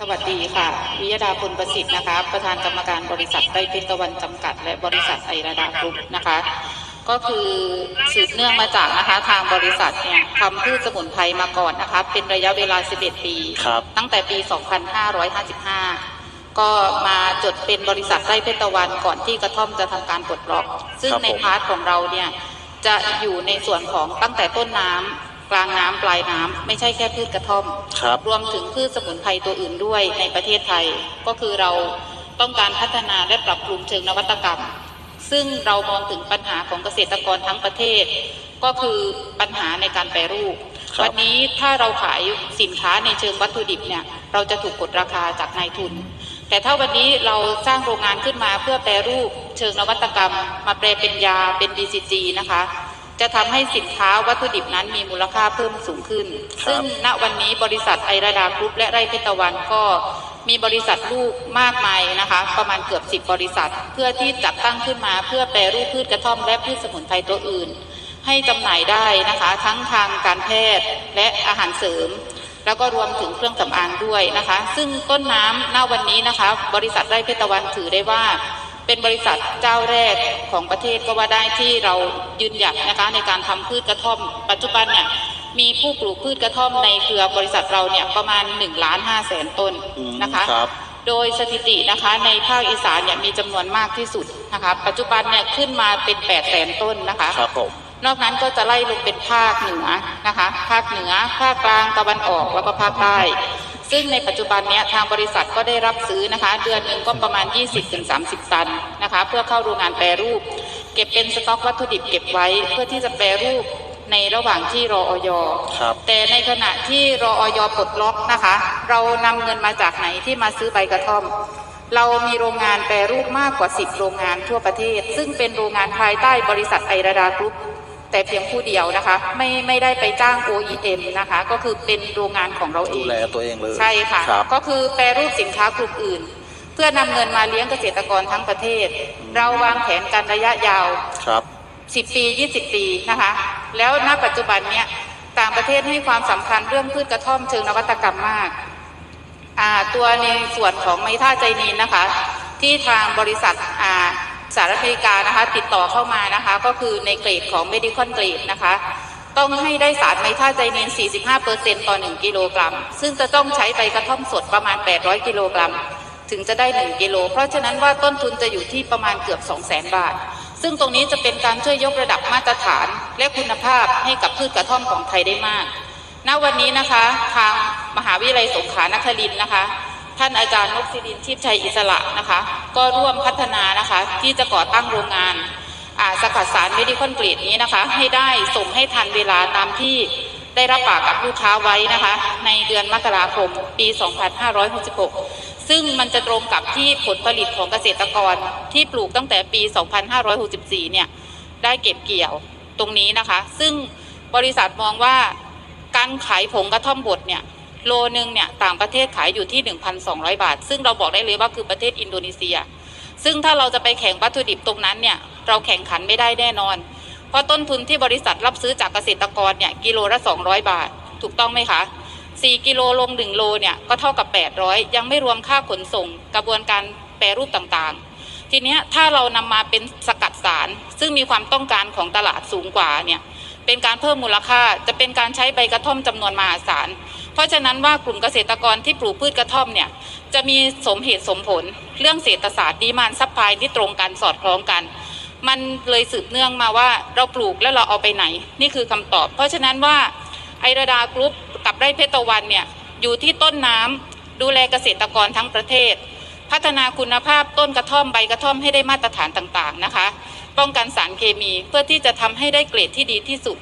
สวัสดีค่ะวิยดาพลประสิทธิ์นะคะ ประธานกรรมการบริษัทไต้เพชรตะวันจำกัด และบริษัทไอราดากรุ๊ปนะคะ ก็คือสืบเนื่องมาจากนะคะทางบริษัทเนี่ยทำพืชสมุนไพรมาก่อนนะคะเป็นระยะเวลา 11 ปีครับตั้งแต่ปี 2555 ก็มาจดเป็นบริษัทไต้เพชรตะวันก่อนที่กระท่อมจะทำการปลดล็อก ซึ่งครับในผมพาร์ทของเราเนี่ยจะอยู่ในส่วนของตั้งแต่ต้นน้ำ กลางน้ำปลายน้ำไม่ใช่แค่พืชกระท่อม ครับ รวมถึงพืชสมุนไพรตัวอื่นด้วยในประเทศไทย ก็คือเราต้องการพัฒนาและปรับปรุงเชิงนวัตกรรม ซึ่งเรามองถึงปัญหาของเกษตรกรทั้งประเทศ ก็คือปัญหาในการแปรรูป ครับ วันนี้ถ้าเราขายสินค้าในเชิงวัตถุดิบเนี่ยเราจะถูกกดราคาจากนายทุน แต่ถ้าวันนี้เราสร้างโรงงานขึ้นมาเพื่อแปรรูปเชิงนวัตกรรม มาแปลเป็นยาเป็น BCG นะคะ จะทำให้สินค้าวัตถุดิบนั้นมีมูลค่าเพิ่มสูงขึ้นครับซึ่งณวันนี้บริษัทไอราดากรุ๊ปและไร่เพชรตะวันก็มีบริษัทลูกมากมายนะคะ ประมาณเกือบ 10 บริษัท เพื่อที่จัดตั้งขึ้นมาเพื่อแปรรูปพืชกระท่อมและพืชสมุนไพรตัวอื่น ให้จำหน่ายได้นะคะ ทั้งทางการแพทย์และอาหารเสริม แล้วก็รวมถึงเครื่องสำอางด้วยนะคะ ซึ่งต้นน้ำณวันนี้นะคะ บริษัทไร่เพชรตะวันถือได้ว่า เป็นบริษัทเจ้าแรกของประเทศก็ว่าได้ที่เรายืนหยัดนะคะในการทำพืชกระท่อม ปัจจุบันเนี่ยมีผู้ปลูกพืชกระท่อมในเครือบริษัทเราเนี่ยประมาณ1ล้าน5แสนต้นอืมนะคะครับโดยสถิตินะคะในภาคอีสานเนี่ยมีจำนวนมากที่สุดนะคะปัจจุบันเนี่ยขึ้นมาเป็น8แสนต้นนะคะครับผมนอกนั้นก็จะไล่ลงเป็นภาคเหนือนะคะ ภาคเหนือ ภาคกลางตะวันออกแล้วก็ภาคใต้ ซึ่งในปัจจุบันเนี้ยทางบริษัทก็ได้รับซื้อนะคะ เดือนหนึ่งก็ประมาณ 20-30 ตันนะคะ เพื่อเข้าโรงงานแปรรูป เก็บเป็นสต็อกวัตถุดิบเก็บไว้เพื่อที่จะแปรรูปในระหว่างที่รอออยครับ แต่ในขณะที่รอออยปลดล็อกนะคะ เรานำเงินมาจากไหนที่มาซื้อใบกระท่อม เรามีโรงงานแปรรูปมากกว่า 10 โรงงานทั่วประเทศ ซึ่งเป็นโรงงานภายใต้บริษัทไอราดากรุ๊ป แต่เพียงผู้เดียวนะคะ ไม่ไม่ได้ไปจ้าง OEM นะคะ ก็คือเป็นโรงงานของเราเอดูงแลตัวเองเลย ใช่ค่ะ ครับ ก็คือแปรรูปสินค้ากลุ่มอื่น เพื่อนำเงินมาเลี้ยงเกษตรกรทั้งประเทศ เราวางแผนการระยะยาว ครับ 10 ปี 20 ปีนะคะ แล้วณปัจจุบันเนี่ยต่างประเทศให้ความสำคัญเรื่องพืชกระท่อมเชิงนวัตกรรมมากอ่าตัวในส่วนของไมท่าใจนีนนะคะ ที่ทางบริษัทอ่า สหรัฐอเมริกานะคะ ติดต่อเข้ามานะคะ ก็คือในเกรดของ medical grade นะคะ ต้องให้ได้สารไมท่าใจนีน45%ต่อ 1 กิโลกรัม ซึ่งจะต้องใช้ใบกระท่อมสดประมาณ 800 กิโลกรัม ถึงจะได้ 1 กิโล เพราะฉะนั้นว่าต้นทุนจะอยู่ที่ประมาณเกือบ 200,000 บาท ซึ่งตรงนี้จะเป็นการช่วยยกระดับมาตรฐานและคุณภาพให้กับพืชกระท่อมของไทยได้มาก ณ วันนี้นะคะ ทางมหาวิทยาลัยสงขลานครินทร์นะคะ ท่านอาจารย์นพสิรินทิพชัยอิสระนะคะ ก็ร่วมพัฒนานะคะ ที่จะก่อตั้งโรงงานอ่าสกัดสารเมดิคอนเกรดนี้นะคะ ให้ได้ส่งให้ทันเวลาตามที่ได้รับปากกับลูกค้าไว้นะคะ ในเดือนมกราคมปี 2566 ซึ่งมันจะตรงกับที่ผลผลิตของเกษตรกรที่ปลูกตั้งแต่ปี 2564 เนี่ย ได้เก็บเกี่ยวตรงนี้นะคะ ซึ่งบริษัทมองว่าการขายผงกระท่อมบดเนี่ย โลนึงเนี่ยต่างประเทศขายอยู่ที่ 1,200 บาท ซึ่งเราบอกได้เลยว่าคือประเทศอินโดนีเซีย ซึ่งถ้าเราจะไปแข่งวัตถุดิบตรงนั้นเนี่ยเราแข่งขันไม่ได้แน่นอน เพราะต้นทุนที่บริษัทรับซื้อจากเกษตรกรเนี่ยกิโลละ 200 บาท ถูกต้องไหมคะ4กิโลลง 1 โลเนี่ยก็เท่ากับ 800 ยังไม่รวมค่าขนส่ง กระบวนการแปรรูปต่างๆ ทีนี้ถ้าเรานำมาเป็นสกัดสาร ซึ่งมีความต้องการของตลาดสูงกว่าเนี่ยเป็นการเพิ่มมูลค่าจะเป็นการใช้ใบกระท่อมจำนวนมหาศาล เพราะฉะนั้นว่ากลุ่มเกษตรกรที่ปลูกพืชกระท่อมเนี่ยจะมีสมเหตุสมผล เรื่องเศรษฐศาสตร์ดีมานซัพพลายที่ตรงกันสอดคล้องกัน มันเลยสืบเนื่องมาว่าเราปลูกแล้วเราเอาไปไหน นี่คือคำตอบ เพราะฉะนั้นว่าไอราดากรุ๊ปกับไร่เพชรตะวันเนี่ยอยู่ที่ต้นน้ำดูแลเกษตรกรทั้งประเทศ พัฒนาคุณภาพต้นกระท่อมใบกระท่อมให้ได้มาตรฐานต่างๆนะคะ ป้องกันสารเคมีเพื่อที่จะทำให้ได้เกรดที่ดีที่สุด